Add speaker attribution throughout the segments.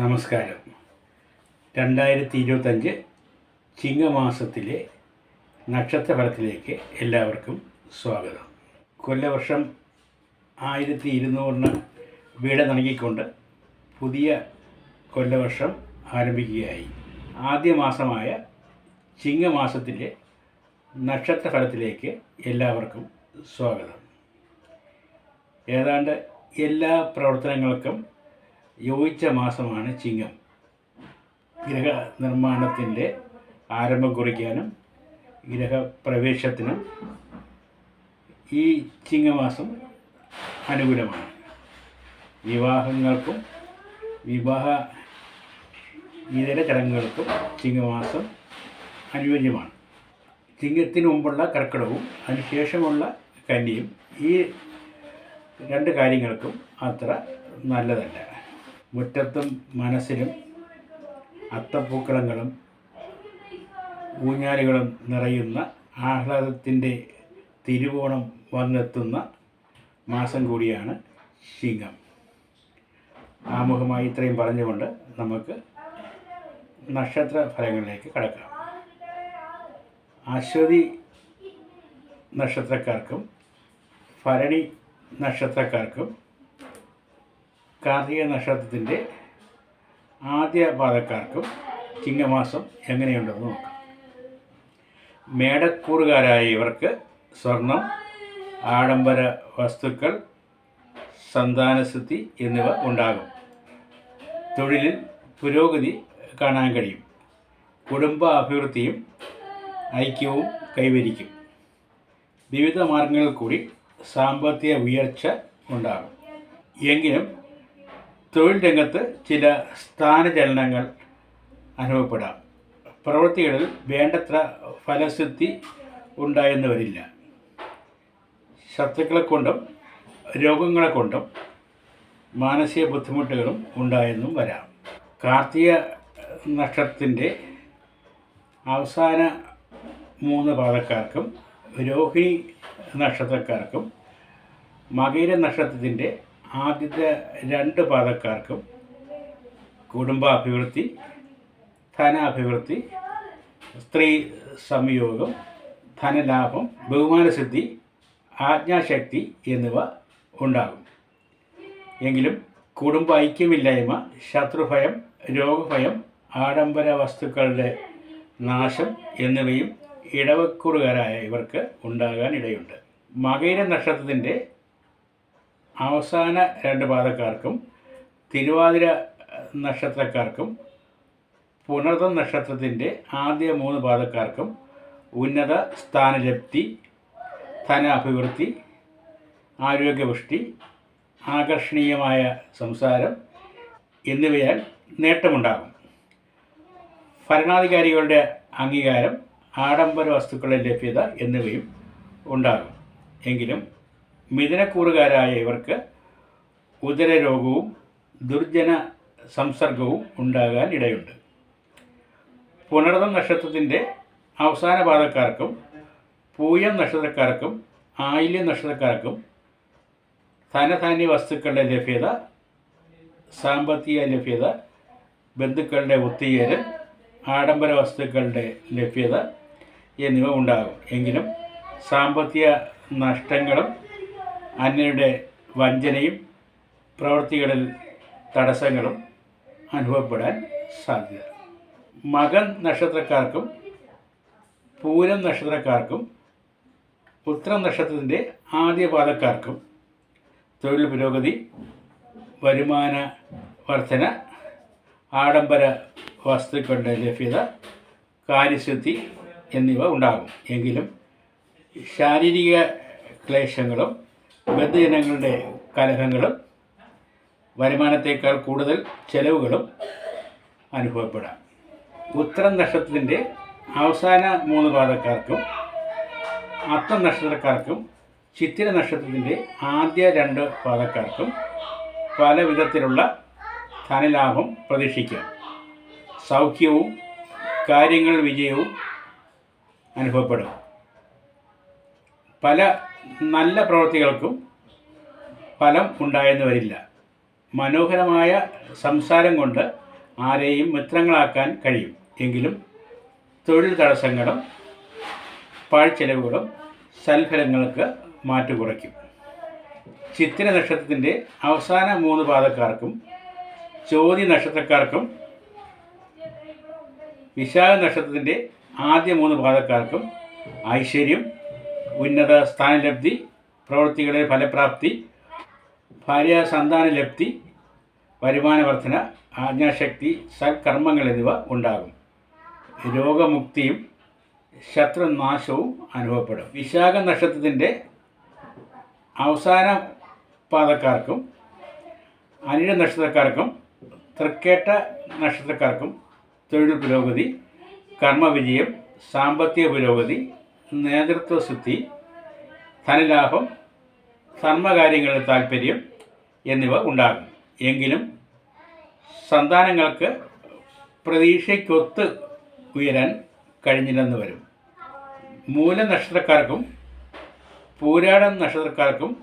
Speaker 1: നമസ്കാരം. രണ്ടായിരത്തി ഇരുപത്തഞ്ച് ചിങ്ങമാസത്തിലെ നക്ഷത്രഫലത്തിലേക്ക് എല്ലാവർക്കും സ്വാഗതം. കൊല്ലവർഷം ആയിരത്തി ഇരുന്നൂറിന് വീട് നൽകിക്കൊണ്ട് പുതിയ കൊല്ലവർഷം ആരംഭിക്കുകയായി. ആദ്യ മാസമായ ചിങ്ങമാസത്തിലെ നക്ഷത്രഫലത്തിലേക്ക് എല്ലാവർക്കും സ്വാഗതം. ഏതാണ്ട് എല്ലാ പ്രവർത്തനങ്ങൾക്കും യോജിച്ച മാസമാണ് ചിങ്ങം. ഗ്രഹ നിർമ്മാണത്തിന്റെ ആരംഭം കുറിക്കാനും ഗ്രഹപ്രവേശത്തിനും ഈ ചിങ്ങമാസം അനുകൂലമാണ്. വിവാഹങ്ങൾക്കും വിവാഹ ഇതര ചടങ്ങുകൾക്കും ചിങ്ങമാസം അനുയോജ്യമാണ്. ചിങ്ങത്തിന് മുമ്പുള്ള കർക്കിടവും അതിനുശേഷമുള്ള കന്നിയും ഈ രണ്ട് കാര്യങ്ങൾക്കും അത്ര നല്ലതല്ല. മുറ്റത്തും മനസ്സിലും അത്തപ്പൂക്കളങ്ങളും ഊഞ്ഞാലുകളും നിറയുന്ന ആഹ്ലാദത്തിന്റെ തിരുവോണം വന്നെത്തുന്ന മാസം കൂടിയാണ് ചിങ്ങം ആമുഖമായി ഇത്രയും പറഞ്ഞുകൊണ്ട് നമുക്ക് നക്ഷത്ര ഫലങ്ങളിലേക്ക് കടക്കാം. അശ്വതി നക്ഷത്രക്കാർക്കും ഭരണി നക്ഷത്രക്കാർക്കും കാർത്തിക നക്ഷത്രത്തിന്റെ ആദ്യ പാദക്കാർക്കും ചിങ്ങമാസം എങ്ങനെയുണ്ടെന്ന് നോക്കാം. മേടക്കൂറുകാരായ ഇവർക്ക് സ്വർണം ആഡംബര വസ്തുക്കൾ സന്താനസ്ഥിതി എന്നിവ ഉണ്ടാകും. തൊഴിലിൽ പുരോഗതി കാണാൻ കഴിയും. കുടുംബ അഭിവൃദ്ധിയും ഐക്യവും കൈവരിക്കും. വിവിധ മാർഗങ്ങളിൽ കൂടി സാമ്പത്തിക ഉയർച്ച ഉണ്ടാകും. എങ്കിലും തൊഴിൽ രംഗത്ത് ചില സ്ഥാനചലനങ്ങൾ അനുഭവപ്പെടാം. പ്രവൃത്തികളിൽ വേണ്ടത്ര ഫലസിദ്ധി ഉണ്ടായെന്ന് വരില്ല ശത്രുക്കളെ കൊണ്ടും രോഗങ്ങളെ കൊണ്ടും മാനസിക ബുദ്ധിമുട്ടുകളും ഉണ്ടായെന്നും വരാം. കാർത്തിക നക്ഷത്രത്തിന്റെ അവസാന മൂന്ന് പാദക്കാർക്കും രോഹിണി നക്ഷത്രക്കാർക്കും മകീര നക്ഷത്രത്തിന്റെ ആദ്യത്തെ രണ്ട് പാതക്കാർക്കും കുടുംബാഭിവൃദ്ധി ധനാഭിവൃദ്ധി സ്ത്രീ സംയോഗം ധനലാഭം ബഹുമാനസിദ്ധി ആജ്ഞാശക്തി എന്നിവ ഉണ്ടാകും. എങ്കിലും കുടുംബ ഐക്യമില്ലായ്മ ശത്രുഭയം രോഗഭയം ആഡംബര വസ്തുക്കളുടെ നാശം എന്നിവയും ഇടവക്കൂറുകാരായ ഇവർക്ക് ഉണ്ടാകാൻ ഇടയുണ്ട് മകയിര നക്ഷത്രത്തിന്റെ അവസാന രണ്ട് പാദക്കാർക്കും തിരുവാതിര നക്ഷത്രക്കാർക്കും പുനർത നക്ഷത്രത്തിന്റെ ആദ്യ മൂന്ന് പാദക്കാർക്കും ഉന്നത സ്ഥാനലബ്ധി ധനാഭിവൃദ്ധി ആരോഗ്യപുഷ്ടി ആകർഷണീയമായ സംസാരം എന്നിവയാൽ നേട്ടമുണ്ടാകും. ഭരണാധികാരികളുടെ അംഗീകാരം ആഡംബര വസ്തുക്കളുടെ ലഭ്യത എന്നിവയും ഉണ്ടാകും. എങ്കിലും മിഥുനക്കൂറുകാരായ ഇവർക്ക് ഉദരരോഗവും ദുർജന സംസർഗവും ഉണ്ടാകാൻ ഇടയുണ്ട്. പുനർതം നക്ഷത്രത്തിന്റെ അവസാന പാദക്കാർക്കും പൂയം നക്ഷത്രക്കാർക്കും ആയില്യം നക്ഷത്രക്കാർക്കും ധനധാന്യ വസ്തുക്കളുടെ ലഭ്യത സാമ്പത്തിക ലഭ്യത ബന്ധുക്കളുടെ ഒത്തുചേരൽ ആഡംബര വസ്തുക്കളുടെ ലഭ്യത എന്നിവ ഉണ്ടാകും. എങ്കിലും സാമ്പത്തിക നഷ്ടങ്ങളും അന്യരുടെ വഞ്ചനയും പ്രവൃത്തികളിൽ തടസ്സങ്ങളും അനുഭവപ്പെടാൻ സാധ്യത. മകൻ നക്ഷത്രക്കാർക്കും പൂരം നക്ഷത്രക്കാർക്കും ഉത്തരം നക്ഷത്രത്തിന്റെ ആദ്യ പാദക്കാർക്കും തൊഴിൽ പുരോഗതി വരുമാന വർധന ആഡംബര വസ്തുക്കളുടെ ലഭ്യത കാര്യശുദ്ധി എന്നിവ ഉണ്ടാകും. എങ്കിലും ശാരീരിക ക്ലേശങ്ങളും ബന്ധുജനങ്ങളുടെ കലഹങ്ങളും വരുമാനത്തേക്കാൾ കൂടുതൽ ചെലവുകളും അനുഭവപ്പെടാം. ഉത്തരം നക്ഷത്രത്തിന്റെ അവസാന മൂന്ന് പാദക്കാർക്കും അത്തം നക്ഷത്രക്കാർക്കും ചിത്തിര നക്ഷത്രത്തിന്റെ ആദ്യ രണ്ട് പാദക്കാർക്കും പല വിധത്തിലുള്ള ധനലാഭം പ്രതീക്ഷിക്കാം. സൗഖ്യവും കാര്യങ്ങൾ വിജയവും അനുഭവപ്പെടും. പല നല്ല പ്രവൃത്തികൾക്കും ഫലം ഉണ്ടായെന്ന് വരില്ല മനോഹരമായ സംസാരം കൊണ്ട് ആരെയും മിത്രങ്ങളാക്കാൻ കഴിയും. എങ്കിലും തൊഴിൽ തടസ്സങ്ങളും പാഴ്ചെലവുകളും സൽഫലങ്ങൾക്ക് മാറ്റു കുറയ്ക്കും. ചിത്തിര നക്ഷത്രത്തിന്റെ അവസാന മൂന്ന് പാദക്കാർക്കും ചോതി നക്ഷത്രക്കാർക്കും വിശാഖ നക്ഷത്രത്തിന്റെ ആദ്യ മൂന്ന് പാദക്കാർക്കും ഐശ്വര്യം ഉന്നത സ്ഥാനലബ്ധി പ്രവൃത്തികളുടെ ഫലപ്രാപ്തി ഭാര്യ സന്താന ലബ്ധി വരുമാന വർധന ആജ്ഞാശക്തി സൽക്കർമ്മങ്ങൾ എന്നിവ ഉണ്ടാകും. രോഗമുക്തിയും ശത്രുനാശവും അനുഭവപ്പെടും. വിശാഖ നക്ഷത്രത്തിന്റെ അവസാന പാദക്കാർക്കും അനിഴ നക്ഷത്രക്കാർക്കും തൃക്കേട്ട നക്ഷത്രക്കാർക്കും തൊഴിൽ പുരോഗതി കർമ്മവിജയം സാമ്പത്തിക പുരോഗതി നേതൃത്വ സിദ്ധി ധനലാഭം ധർമ്മകാര്യങ്ങളിൽ താല്പര്യം എന്നിവ ഉണ്ടാകും. എങ്കിലും സന്താനങ്ങൾക്ക് പ്രതീക്ഷയ്ക്കൊത്ത് ഉയരാൻ കഴിഞ്ഞില്ലെന്ന് വരും. മൂല നക്ഷത്രക്കാർക്കും പൂരാടം നക്ഷത്രക്കാർക്കും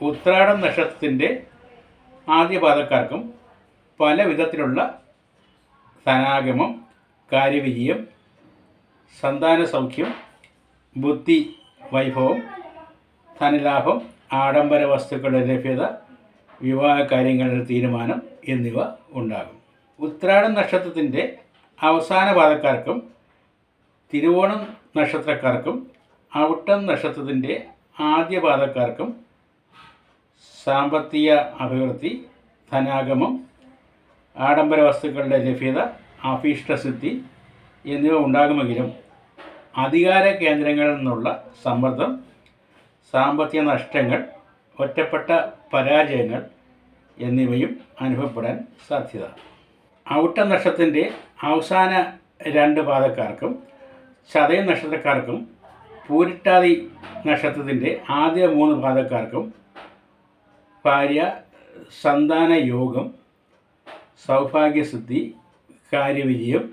Speaker 1: ഉത്രാടം നക്ഷത്രത്തിന്റെ ആദ്യപാദക്കാർക്കും പല വിധത്തിലുള്ള ധനാഗമം കാര്യവിജയം സന്താന സൗഖ്യം ബുദ്ധി വൈഭവം ധനലാഭം ആഡംബര വസ്തുക്കളുടെ ലഭ്യത വിവാഹ കാര്യങ്ങളുടെ തീരുമാനം എന്നിവ ഉണ്ടാകും. ഉത്രാടം നക്ഷത്രത്തിന്റെ അവസാന പാദക്കാർക്കും തിരുവോണം നക്ഷത്രക്കാർക്കും ഔട്ടം നക്ഷത്രത്തിന്റെ ആദ്യ പാദക്കാർക്കും സാമ്പത്തിക അഭിവൃദ്ധി ധനാഗമം ആഡംബര വസ്തുക്കളുടെ ലഭ്യത അഭീഷ്ടസിദ്ധി എന്നിവ ഉണ്ടാകുമെങ്കിലും അധികാര കേന്ദ്രങ്ങളിൽ നിന്നുള്ള സമ്മർദ്ദം സാമ്പത്തിക നഷ്ടങ്ങൾ ഒറ്റപ്പെട്ട പരാജയങ്ങൾ എന്നിവയും അനുഭവപ്പെടാൻ സാധ്യത. ഔട്ട നക്ഷത്രത്തിന്റെ അവസാന രണ്ട് പാദക്കാർക്കും ചതയ നക്ഷത്രക്കാർക്കും പൂരിട്ടാതി നക്ഷത്രത്തിന്റെ ആദ്യ മൂന്ന് പാദക്കാർക്കും ഭാര്യ സന്താന യോഗം സൗഭാഗ്യസിദ്ധി കാര്യവിജയം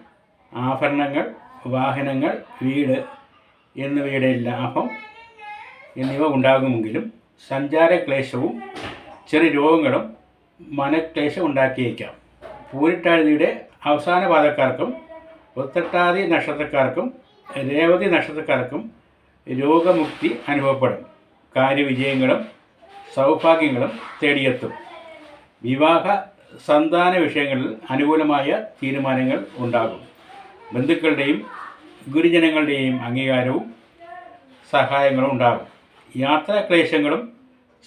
Speaker 1: ആഭരണങ്ങൾ വാഹനങ്ങൾ വീട് എന്നിവയുടെ ലാഭം എന്നിവ ഉണ്ടാകുമെങ്കിലും സഞ്ചാരക്ലേശവും ചെറിയ രോഗങ്ങളും മനക്ലേശം ഉണ്ടാക്കിയേക്കാം. പൂരിട്ടാഴ്ചയുടെ അവസാന പാദക്കാർക്കും ഉത്തട്ടാതി നക്ഷത്രക്കാർക്കും രേവതി നക്ഷത്രക്കാർക്കും രോഗമുക്തി അനുഭവപ്പെടും. കാര്യവിജയങ്ങളും സൗഭാഗ്യങ്ങളും തേടിയെത്തും. വിവാഹ സന്താന വിഷയങ്ങളിൽ അനുകൂലമായ തീരുമാനങ്ങൾ ഉണ്ടാകും. ബന്ധുക്കളുടെയും ഗുരുജനങ്ങളുടെയും അംഗീകാരവും സഹായങ്ങളും ഉണ്ടാകും. യാത്രാക്ലേശങ്ങളും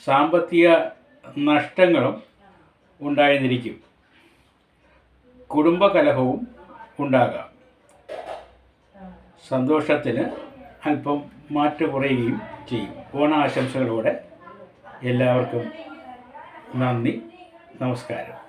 Speaker 1: സാമ്പത്തിക നഷ്ടങ്ങളും ഉണ്ടായിരുന്നിരിക്കും കുടുംബകലഹവും ഉണ്ടാകാം. സന്തോഷത്തിന് അല്പം മാറ്റു കുറയുകയും ചെയ്യും. ഓണാശംസകളോടെ എല്ലാവർക്കും നന്ദി. നമസ്കാരം.